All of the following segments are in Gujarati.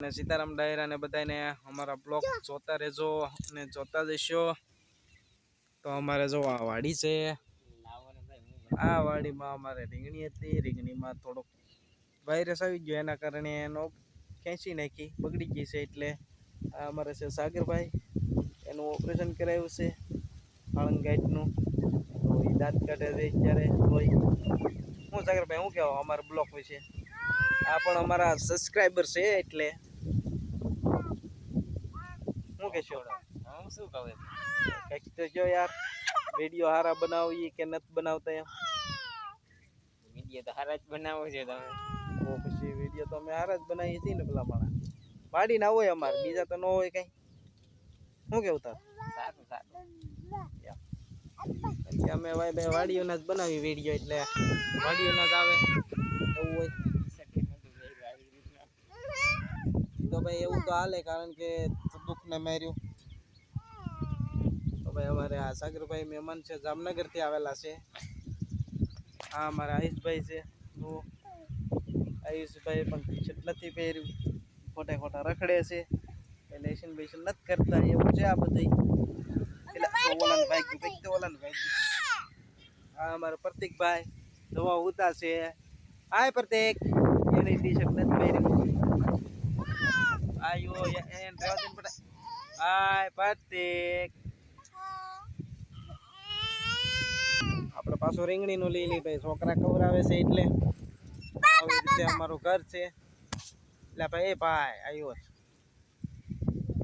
અને સીતારામ ડાયરા અને બધાને અમારા બ્લોગ જોતા રહેજો અને જોતા જશો તો અમારે જો આ વાડી છે. આ વાડીમાં અમારે રીંગણી હતી. રીંગણીમાં થોડોક વાયરસ આવી ગયો. એના કારણે એનો ખેંચી નાખી. બગડી ગઈ છે એટલે આ અમારે છે સાગરભાઈ. એનું ઓપરેશન કરાયું છે. આણંદ ગાંઠનું તો એ દાંત કાઢે છે ત્યારે હોય હું સાગરભાઈ શું કહેવા અમારા બ્લોક વિશે? આ પણ અમારા સબસ્ક્રાઈબર છે એટલે શું કહેશો હું શું કહું કંઈક તો જો યાર વીડિયો હારા બનાવીએ કે નથી બનાવતા એમ. વીડિયો તો હારા જ બનાવો છે તમે. તો પછી વીડિયો તો અમે હારા જ બનાવીએ છીએ ને પેલા માણા વાડી ના હોય અમારે બીજા તો ન હોય કઈ. શું કેવું તાર? સારું સારું. કારણ કે અમે ભાઈ ભાઈ વાડીઓના જ બનાવી વીડિયો એટલે વાડીઓના જ આવે એવું હોય. તો ભાઈ એવું તો હાલે કારણ કે દુઃખને માર્યું? તો ભાઈ અમારે આ સાગરભાઈ મહેમાન છે, જામનગરથી આવેલા છે. આ અમારા આયુષભાઈ છે. તો આયુષભાઈ પણ ટી શર્ટ નથી પહેર્યું. ખોટા ખોટા રખડે છે. એટલે લેશન બેશન નથી કરતા, એવું છે આ બધી એટલે ઓલાને ભાઈ ભાઈ પ્રતિકભાઈ, દવા ઉતા છે. હાય પ્રતિક. એની ટી શર્ટ નથી પહેર્યું આયો એન પડા હાય પ્રતિક. આપણે પાછો રીંગણી નું લઈ લી ભાઈ છોકરા ખવડાવે છે એટલે. આવી રીતે અમારું ઘર છે. એટલે ભાઈ એ ભાઈ આવ્યો છે.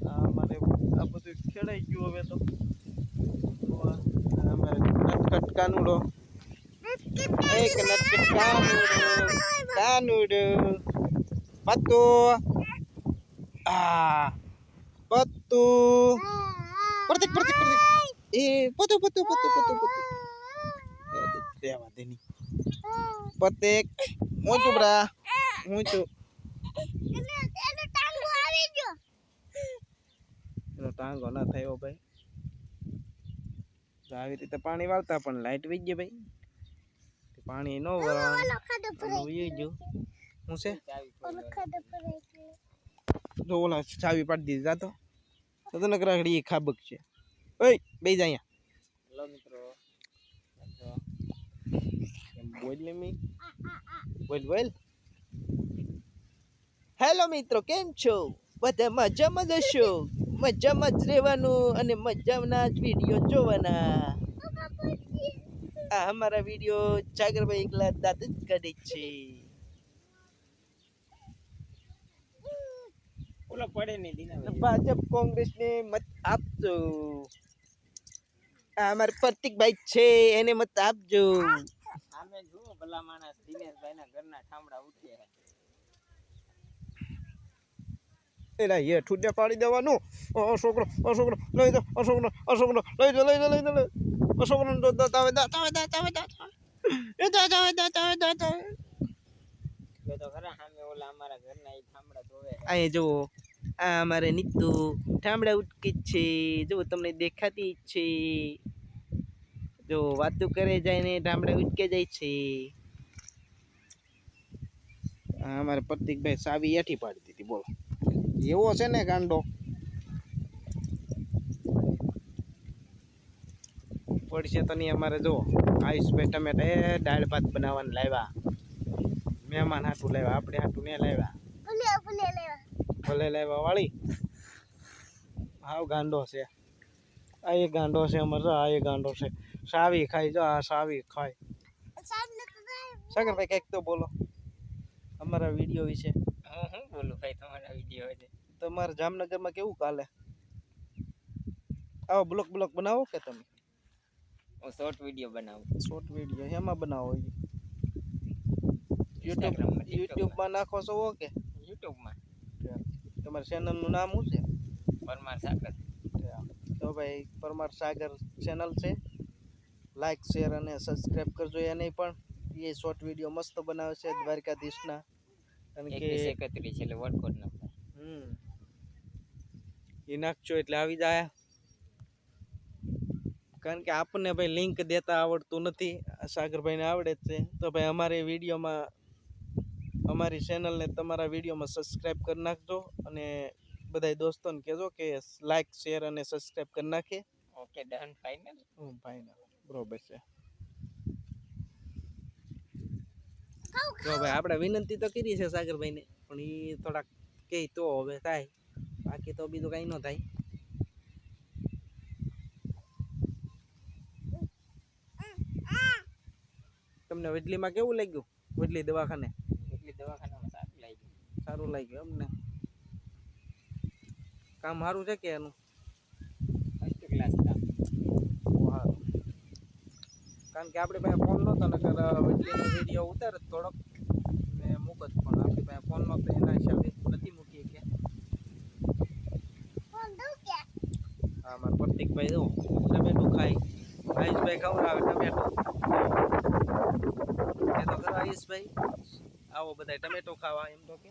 આ અમારે આ બધું ખેડાઈ ગયું હવે તો. તો અમારે નટકટ કાનુડો એક નટકટ કાનુડો કાનુડો. પતો આ. પત્તુ. પ્રતિક પ્રતિક પ્રતિક એ પત્તુ પત્તુ પત્તુ પત્તુ પત્તુ. રહેવા દે ની. પ્રતિક હું છું બ્રા. હું છું. એનો ટાંગો ના થયો ભાઈ. તો આવી રીતે પાણી વાળતા પણ લાઈટ વી ગઈ ભાઈ. પાણી ન વળવાનું. વી હું છે? તો ઓલા ચાવી પાડી દીધી જાતો તને ખાબક છે. ઓય જા અહીંયા. હેલો મિત્રો. બોલ લે મી? બોલ બોલ. હેલો મિત્રો કેમ છો? બધા મજામાં જ હશો? મજામાં જ રહેવાનું અને મજાના જ વીડિયો જોવાના. આ અમારા વીડિયો જાગરભાઈ એકલા દાદ જ કાઢે છે. ઓલો પડે નહીં દીના ભાજપ કોંગ્રેસને મત આપજો. આ અમારા પ્રતિકભાઈ છે એને મત આપજો. સામે જુઓ ભલા માણસ દિનેશભાઈ ના ઘરના ઠામડા ઉઠ્યા એલા ઠુડે પાડી દેવાનું. ઓ છોકરો ઓ છોકરો લઈ દો ઓ છોકરો ઓ છોકરો લઈ દો લઈ દો લઈ દો ઓ છોકરો દો દો તાવે દા તાવે દા તાવે દા એ દા તાવે દા તાવે દા તાવે તો ખરા સામે ઓલા અમારા ઘરના એ ઠામડા ધોવે અહીં જુઓ. આ અમારે નીતુ ઠામડા ઉટકે છે, જો તમને દેખાતી છે. જો વાતું કરે જાય ને ઠામડા ઉટકે જાય છે. અમારે પ્રતિકભાઈ સાવી એઠી પાડી દીધી, બોલો. એવો છે ને ગાંડો. પડશે તો નહીં અમારે જો આયુષભાઈ ટમેટા, એ દાળ ભાત બનાવવાનું લાવ્યા મહેમાન હાટું લાવ્યા આપણે હાટું ને લાવ્યા ભલે લાવ્યા વાળી. હાવ ગાંડો છે. આ એ ગાંડો છે અમારે આ એ ગાંડો છે. સાવી ખાય જો આ સાવી ખાય. સાગરભાઈ કંઈક તો બોલો. અમારા વીડિયો વિશે. હું શું બોલું ભાઈ તમારા વીડિયો છે તમારા જામનગરમાં કેવું કાલે? આવો બ્લોક બ્લોક બનાવો કે તમે? હું શોર્ટ વીડિયો બનાવું. શોર્ટ વીડિયો એમાં બનાવો યુટ્યુબ યુટ્યુબમાં નાખો છો કે? યુટ્યુબમાં તમારા ચેનલનું નામ શું છે? પરમાર સાગર. તો ભાઈ પરમાર સાગર ચેનલ છે. લાઈક શેર અને સબસ્ક્રાઇબ કરજો. એને પણ એ શોર્ટ વીડિયો મસ્ત બનાવે છે દ્વારકાધીશના. કારણ કે એકત્રીસ એટલે વર્કઆઉટ ન થાય હમ. એ નાખજો એટલે આવી જાય. કારણ કે આપણને ભાઈ લિંક દેતા આવડતું નથી. આ સાગરભાઈને આવડે જ છે. તો ભાઈ અમારે વિડીયોમાં અમારી ચેનલને તમારા વિડીયોમાં સબસ્ક્રાઈબ કરી નાખજો અને બધાય દોસ્તોને કહેજો કે લાઈક શેર અને સબસ્ક્રાઈબ કરી નાખે. ઓકે ડન ફાઇનલ હું ફાઇનલ ના બરોબર છે. જો ભાઈ આપણે વિનંતી તો કરી છે સાગરભાઈને પણ એ થોડાક કહે તો હવે થાય. બાકી તો બીજું કાંઈ ન થાય. તમને વડલીમાં કેવું લાગ્યું? વડલી દવાખાને એટલી દવાખાનામાં સારું લાગ્યું સારું લાગ્યું એમ ને. કામ સારું છે કે એનું? ફર્સ્ટ ક્લાસ કામ. સારું કારણ કે આપણી પાસે ફોન નહોતો નકર વડલીનો વીડિયો ઉતાર જ થોડોક ને મૂક જ પણ. આપણી પાસે ફોન નહોતો એના હિસાબે નથી મૂકી કે. હા મારા પ્રતિકભાઈ જો ટમેટું ખાય આયુષભાઈ ખવડાવે ટમેટું એ તો ખરા આયુષભાઈ. આવો બધા ટમેટો ખાવા એમ તો કે.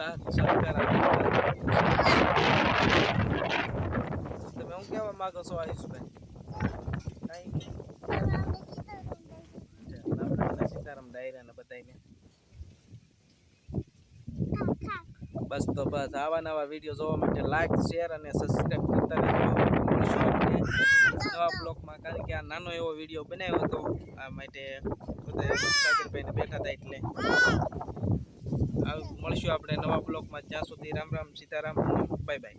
સાથ સહકાર. તમે હું કહેવા માંગો છો આયુષભાઈ? કાંઈ સીતારામ ડાયરા ને બધાયને. બસ તો બસ. આવા નવા વીડિયો જોવા માટે લાઈક શેર અને સબસ્ક્રાઇબ કરતા રહેજો. નવા બ્લોગમાં. કારણ કે આ નાનો એવો વીડિયો બનાવ્યો હતો. આ માટે બધા સાગરભાઈને બેઠા હતા એટલે. મળશું આપણે નવા બ્લોગમાં. જ્યાં સુધી રામ રામ સીતારામ બાય બાય.